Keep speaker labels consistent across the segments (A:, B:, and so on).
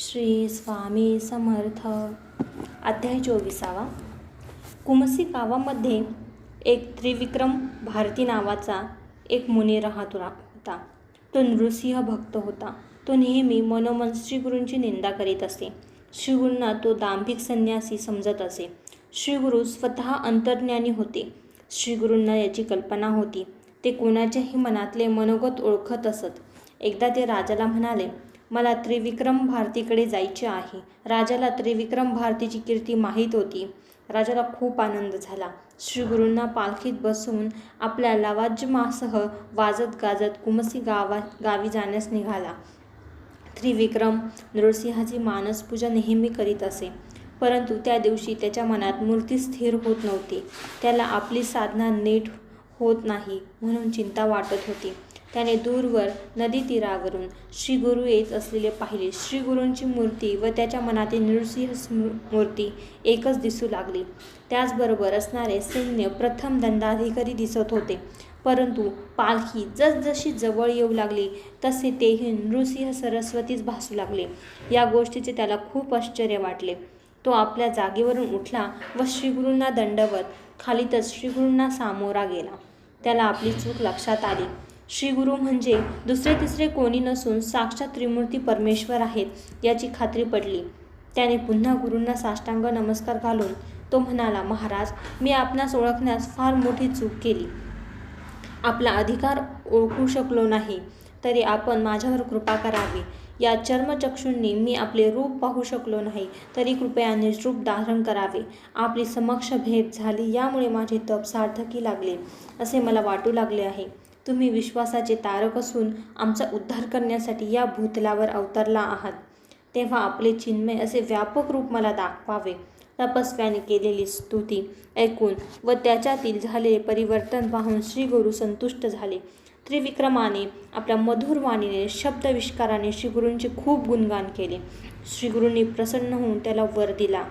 A: श्री स्वामी समर्थ. अध्याय चोवीसावा. कुमसी गावामध्ये एक त्रिविक्रम भारती नावाचा एक मुनी राहत रा- होता. तो नृसिंह भक्त होता. तो नेहमी मनोमन श्रीगुरूंची निंदा करीत असे. श्रीगुरूंना तो दांभिक संन्यासी समजत असे. श्रीगुरू स्वतः अंतर्ज्ञानी होते. श्रीगुरूंना याची कल्पना होती. ते कोणाच्याही मनातले मनोगत ओळखत असत. एकदा ते राजाला म्हणाले मला त्रिविक्रम भारतीकडे जायचे आहे. राजाला त्रिविक्रम भारतीची कीर्ती माहीत होती. राजाला खूप आनंद झाला. श्रीगुरूंना पालखीत बसवून आपल्या लवाजमासह वाजत गाजत कुमसी गावा गावी जाण्यास निघाला. त्रिविक्रम नृसिंहाची मानसपूजा नेहमी करीत असे. परंतु त्या दिवशी त्याच्या मनात मूर्ती स्थिर होत नव्हती. त्याला आपली साधना नीट होत नाही म्हणून चिंता वाटत होती. त्याने दूरवर नदी तीरावरून श्रीगुरू येत असलेले पाहिले. श्रीगुरूंची मूर्ती व त्याच्या मनातील नृसिंह मूर्ती एकच दिसू लागली. त्याचबरोबर असणारे सैन्य प्रथम दंडाधिकारी दिसत होते. परंतु पालखी जसजशी जवळ येऊ लागली तसे तेही नृसिंह सरस्वतीच भासू लागले. या गोष्टीचे त्याला खूप आश्चर्य वाटले. तो आपल्या जागेवरून उठला व श्रीगुरूंना दंडवत खालीतच श्रीगुरूंना सामोरा गेला. त्याला आपली चूक लक्षात आली. श्रीगुरू म्हणजे दुसरे तिसरे कोणी नसून साक्षात त्रिमूर्ती परमेश्वर आहेत याची खात्री पडली. त्याने पुन्हा गुरूंना साष्टांग नमस्कार घालून तो म्हणाला महाराज मी आपणास ओळखण्यास फार मोठी चूक केली. आपला अधिकार ओळखू शकलो नाही तरी आपण माझ्यावर कृपा करावी. या चर्मचक्षूंनी मी आपले रूप पाहू शकलो नाही तरी कृपया रूप धारण करावे. आपली समक्ष भेट झाली यामुळे माझे तप सार्थकी लागले असे मला वाटू लागले आहे. तुम्ही विश्वासाचे तारक असून आमचा उद्धार करण्यासाठी या भूतलावर अवतरला आहात. तेव्हा आपले चिन्मय असे व्यापक रूप मला दाखवावे. तपस्व्याने केलेली स्तुती ऐकून व त्याच्यातील झालेले परिवर्तन पाहून श्रीगुरु संतुष्ट झाले. त्रिविक्रमाने आपल्या मधुर वाणीने शब्दविष्काराने श्रीगुरूंचे खूप गुणगान केले. श्रीगुरूंनी प्रसन्न होऊन त्याला वर दिला.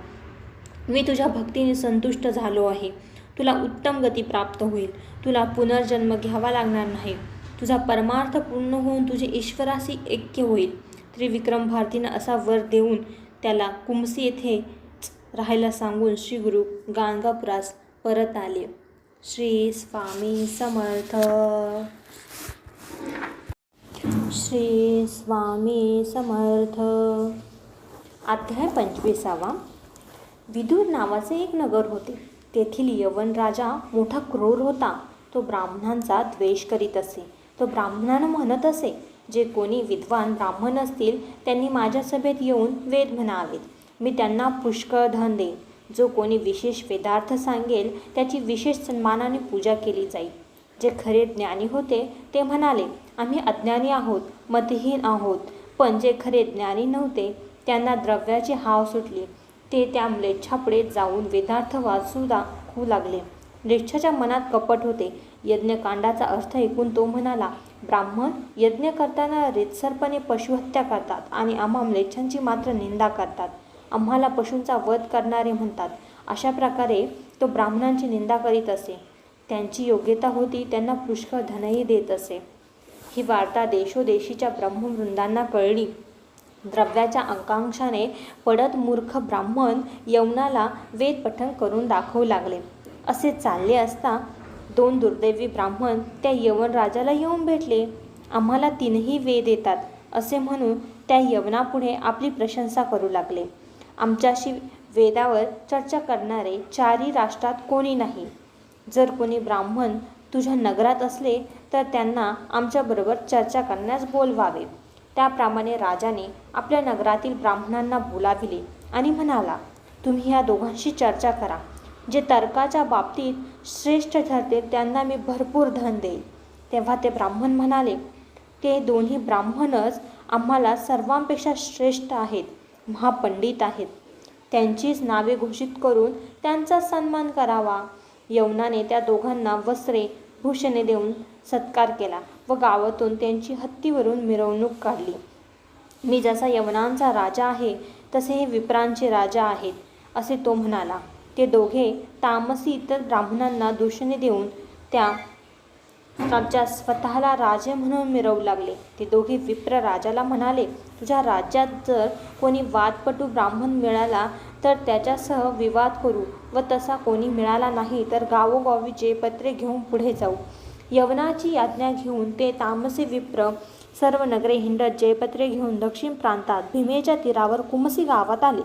A: मी तुझ्या भक्तीने संतुष्ट झालो आहे. तुला उत्तम गती प्राप्त होईल. तुला पुनर्जन्म घ्यावा लागणार नाही. तुझा परमार्थ पूर्ण होऊन तुझे ईश्वराशी ऐक्य होईल. त्रिविक्रम भारतीनं असा वर देऊन त्याला कुमसी येथे राहायला सांगून श्री गुरु गाणगापुरास परत आले. श्री स्वामी समर्थ. श्री स्वामी समर्थ. अध्याय पंचवीसावा. विदूर नावाचे एक नगर होते. तेथील यवन राजा मोठा क्रूर होता. तो ब्राह्मणांचा द्वेष करीत असे. तो ब्राह्मणांना म्हणत असे जे कोणी विद्वान ब्राह्मण असतील त्यांनी माझ्या सभेत येऊन वेद म्हणावेत. मी त्यांना पुष्कळ धन देईन. जो कोणी विशेष वेदार्थ सांगेल त्याची विशेष सन्मानाने पूजा केली जाईल. जे खरे ज्ञानी होते ते म्हणाले आम्ही अज्ञानी आहोत मतहीन आहोत. पण जे खरे ज्ञानी नव्हते त्यांना द्रव्याची हाव सुटली. ते त्या म्लेच्छापुढे जाऊन वेदार्थ वाचू दाखवू लागले. म्लेच्छाच्या मनात कपट होते. यज्ञकांडाचा अर्थ ऐकून तो म्हणाला ब्राह्मण यज्ञ करताना रेतसरपणे पशुहत्या करतात आणि आम्हा म्लेच्छांची मात्र निंदा करतात. आम्हाला पशूंचा वध करणारे म्हणतात. अशा प्रकारे तो ब्राह्मणांची निंदा करीत असे. त्यांची योग्यता होती त्यांना पुष्कळ धनही देत असे. ही वार्ता देशोदेशीच्या ब्रह्मवृंदांना कळली. द्रव्याच्या आकांक्षाने पडत मूर्ख ब्राह्मण यवनाला वेद पठण करून दाखवू लागले. असे चालले असता दोन दुर्दैवी ब्राह्मण त्या यवन राजाला येऊन भेटले. आम्हाला तीनही वेद येतात असे म्हणून त्या यवनापुढे आपली प्रशंसा करू लागले. आमच्याशी वेदावर चर्चा करणारे चारही राष्ट्रात कोणी नाही. जर कोणी ब्राह्मण तुझ्या नगरात असले तर त्यांना आमच्याबरोबर चर्चा करण्यास बोलवावे. त्याप्रमाणे राजाने आपल्या नगरातील ब्राह्मणांना बोलाविले आणि म्हणाला तुम्ही या दोघांशी चर्चा करा. जे तर्काच्या बाबतीत श्रेष्ठ ठरते त्यांना मी भरपूर धन देईल तेव्हा ते ब्राह्मण म्हणाले ते दोन्ही ब्राह्मणच आम्हाला सर्वांपेक्षा श्रेष्ठ आहेत महापंडित आहेत. त्यांचीच नावे घोषित करून त्यांचा सन्मान करावा. यवनाने त्या दोघांना वस्त्रे भूषणे देऊन सत्कार केला. व गावातून त्यांची हत्तीवरून मिरवणूक काढली. मी जसा यवनांचा राजा आहे तसे हे विप्रांचे राजा आहेत असे तो म्हणाला. ते दोघे तामसी इतर ब्राह्मणांना दूषणे देऊन त्या राज्यात स्वतःला राजे म्हणून मिरवू लागले. ते दोघे विप्र राजाला म्हणाले तुझ्या राज्यात जर कोणी वादपटू ब्राह्मण मिळाला तर त्याच्यासह विवाद करू. व तसा कोणी मिळाला नाही तर गावोगावी जयपत्रे घेऊन पुढे जाऊ. यवनाची आज्ञा घेऊन ते तामसे विप्र सर्व नगरे हिंडत जयपत्रे घेऊन दक्षिण प्रांतात भीमेच्या तीरावर कुमसी गावात आले.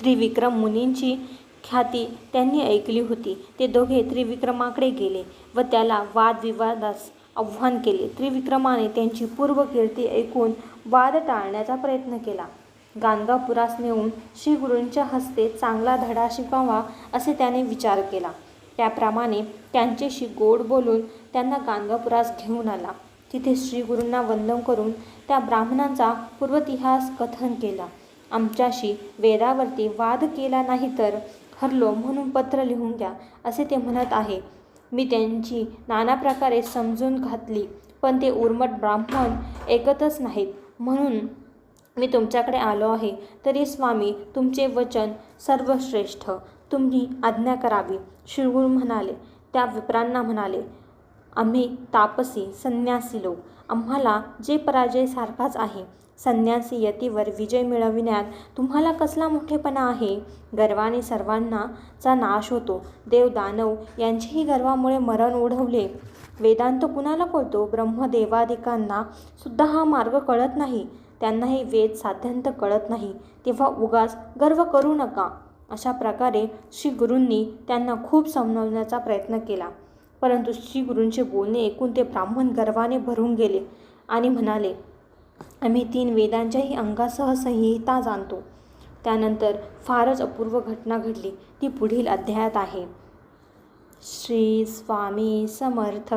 A: त्रिविक्रम मुनींची ख्याती त्यांनी ऐकली होती. ते दोघे त्रिविक्रमाकडे गेले व त्याला वादविवादास आव्हान केले. त्रिविक्रमाने त्यांची पूर्वकीर्ती ऐकून वाद टाळण्याचा प्रयत्न केला. गाणगापुरास नेऊन श्री गुरूंच्या हस्ते चांगला धडा शिकावा असे त्याने विचार केला. त्याप्रमाणे त्यांच्याशी गोड बोलून त्यांना गाणगापुरास घेऊन आला. तिथे श्रीगुरूंना वंदन करून त्या ब्राह्मणांचा पूर्वतिहास कथन केला. आमच्याशी वेदावरती वाद केला नाही तर हरलो म्हणून पत्र लिहून द्या असे ते म्हणत आहे. मी त्यांची नाना प्रकारे समजून घातली पण ते उर्मट ब्राह्मण ऐकतच नाहीत. म्हणून मी तुमच्याकडे आलो आहे. तरी स्वामी तुमचे वचन सर्वश्रेष्ठ. तुम्ही आज्ञा करावी. श्रीगुरू म्हणाले त्या विप्रांना म्हणाले आम्ही तापसी संन्यासी लोक. आम्हाला जे पराजय सारखाच आहे. संन्यासी यतीवर विजय मिळविण्यात तुम्हाला कसला मोठेपणा आहे? गर्वाने सर्वांना चा नाश होतो. देव दानव यांचेही गर्वामुळे मरण ओढवले. वेदांत कुणाला कळतो? ब्रह्मदेवादिकांना सुद्धा हा मार्ग कळत नाही. त्यांनाही वेद साध्यांत कळत नाही. तेव्हा उगाच गर्व करू नका. अशा प्रकारे श्री गुरूंनी त्यांना खूप समजवण्याचा प्रयत्न केला. परंतु श्री गुरूंचे बोलणे ऐकून ते ब्राह्मण गर्वाने भरून गेले आणि म्हणाले आम्ही तीन वेदांच्याही अंगासह संहिता जाणतो. त्यानंतर फारच अपूर्व घटना घडली. ती पुढील अध्यायात आहे. श्री स्वामी समर्थ.